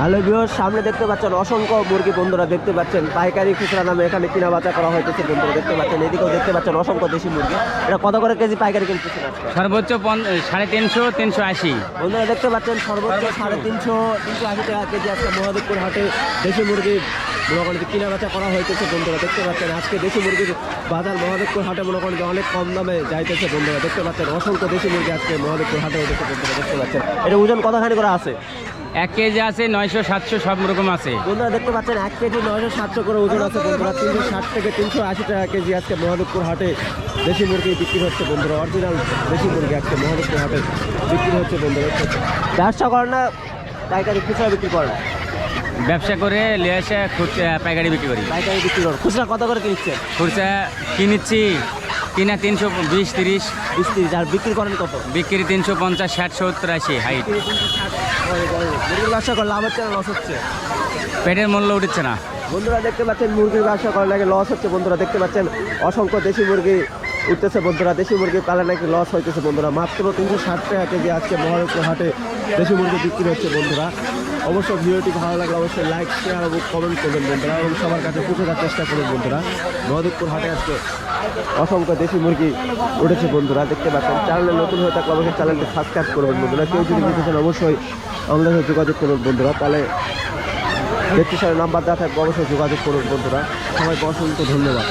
Hello বিহর সামনে দেখতে পাচ্ছেন অসংখ্য মুরগি বন্ধুরা দেখতে পাচ্ছেন। পাইকারি খুচরা নামে এখানে কিনা বাচা করা হয়েছে বন্ধুরা দেখতে পাচ্ছেন। এদিকেও দেখতে পাচ্ছেন অসংখ্য দেশি মুরগি। এটা কত করে কেজি পাইকারি কিনতেছেন আজকে? সর্বোচ্চ সাড়ে তিনশো তিনশো আশি। বন্ধুরা দেখতে পাচ্ছেন সর্বোচ্চ সাড়ে তিনশো তিনশো আশি টাকা কেজি আজকে মহাদেবপুর হাটে দেশি মুরগি মনে কিনা বেচা করা হইতেছে বন্ধুরা দেখতে পাচ্ছেন। আজকে দেশি মুরগির বাজার মহাদেবপুর হাটে মনে করেন যে অনেক কম দামে যাইতেছে বন্ধুরা দেখতে পাচ্ছেন। অসংখ্য দেশি মুরগি আজকে মহাদেবপুর হাটে বন্ধুরা দেখতে পাচ্ছেন। এটা ওজন কতখানি করে আছে? এক কেজি আছে নয়শো সাতশো সব রকম আছে। বন্ধুরা দেখতে পাচ্ছেন এক কেজি নয়শো সাতশো করে ওজন আছে বন্ধুরা। তিনশো ষাট থেকে তিনশো আশি টাকা কেজি আজকে মহাদেবপুর হাটে দেশি মুরগি বিক্রি হচ্ছে বন্ধুরা। অরিজিনাল দেশি মুরগি আজকে মহাদেবপুর হাটে বিক্রি হচ্ছে বন্ধুরা। ব্যবসা করেন না পাইকারি খুচরা বিক্রি করেন। ব্যবসা করে লিয়ে এসে খুচরা পাইকারি বিক্রি করি। পাইকারি বিক্রি করেন। খুচরা কত করে কিনছে খুচরা কিনেছি কিনা তিনশো বিশ তিরিশ। বিশ তিরিশ। আর বিক্রি করেন কত? বিক্রি তিনশো পঞ্চাশ ষাট সত্তর আশি হাইট। মুরগির ব্যবসা করলে লাভ হচ্ছে না লস হচ্ছে। পেটের মূল্য উঠছে না। বন্ধুরা দেখতে পাচ্ছেন মুরগির ব্যবসা করার নাকি লস হচ্ছে। বন্ধুরা দেখতে পাচ্ছেন অসংখ্য দেশি মুরগি উঠতেছে বন্ধুরা। দেশি মুরগি পালে নাকি লস হইতেছে বন্ধুরা। মাত্র তিনশো ষাট টাকা কেজি আজকে মহারাষ্ট্র হাটে দেশি মুরগি বিক্রি হচ্ছে বন্ধুরা। অবশ্যই ভিডিওটি ভালো লাগলে অবশ্যই লাইক শেয়ার এবং কমেন্ট করবেন বন্ধুরা এবং সবার কাছে পৌঁছে দেওয়ার চেষ্টা করবেন বন্ধুরা। মহাদেবপুর হাটে আজকে অসংখ্য দেশি মুরগি উঠেছে বন্ধুরা। দেখতে পাচ্ছেন চ্যানেলে নতুন হয়ে থাকলে অবশ্যই চ্যানেলটি সাবস্ক্রাইব করবেন বন্ধুরা। কেউ যদি চান অবশ্যই আমাদের সাথে যোগাযোগ করুন বন্ধুরা। তাহলে ব্যক্তির সাথে নাম্বার দেওয়া থাকবে, অবশ্যই যোগাযোগ করুন বন্ধুরা। সবাই অসংখ্য ধন্যবাদ।